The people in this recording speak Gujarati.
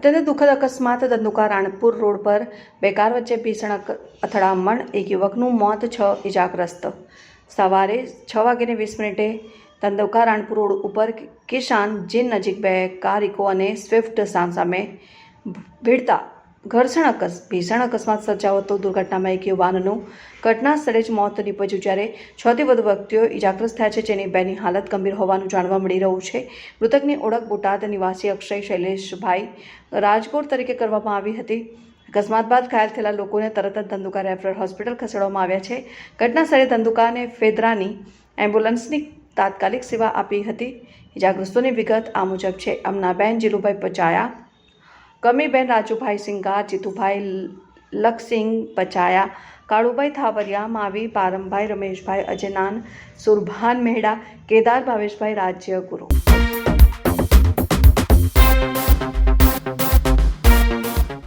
અત્યંત દુઃખદ અકસ્માત ધંધુકા રાણપુર રોડ પર બે કાર વચ્ચે ભીષણ અથડામણ. એક યુવકનું મોત છ ઇજાગ્રસ્ત. સવારે છ વાગ્યાને વીસ મિનિટે ધંધુકા રાણપુર રોડ ઉપર કિશાન જીન નજીક બે કાર ઇકો અને સ્વિફ્ટ સામસામે ભીડતા ઘર્ષણ અકસ, ભીષણ અકસ્માત સર્જાયો દુર્ઘટનામાં એક યુવાનનું ઘટના સ્થળે જ મોત નીપજ્યું જ્યારે છથી વધુ વ્યક્તિઓ ઇજાગ્રસ્ત થયા છે જેની બેની હાલત ગંભીર હોવાનું જાણવા મળી રહ્યું છે. મૃતકની ઓળખ બોટાદ નિવાસી અક્ષય શૈલેષભાઈ રાજકોટ તરીકે કરવામાં આવી હતી. અકસ્માત બાદ ઘાયલ થયેલા લોકોને તરત જ ધંધુકા રેફરલ હોસ્પિટલ ખસેડવામાં આવ્યા છે. ઘટના સ્થળે ધંધુકા અને ફેદરાની એમ્બ્યુલન્સની તાત્કાલિક સેવા આપી હતી. ઇજાગ્રસ્તોની વિગત આ મુજબ છે. અમનાબેન જીલુભાઈ પચાયા કમીબેન રાજુભાઈ સિંગાર જીતુભાઈ લખસિંગ પચાયા કાળુભાઈ થાવરિયા, માવી પારમભાઈ રમેશભાઈ અજનાન, સુરભાન મેહડા, કેદાર ભાવેશભાઈ રાજ્યગુરુ.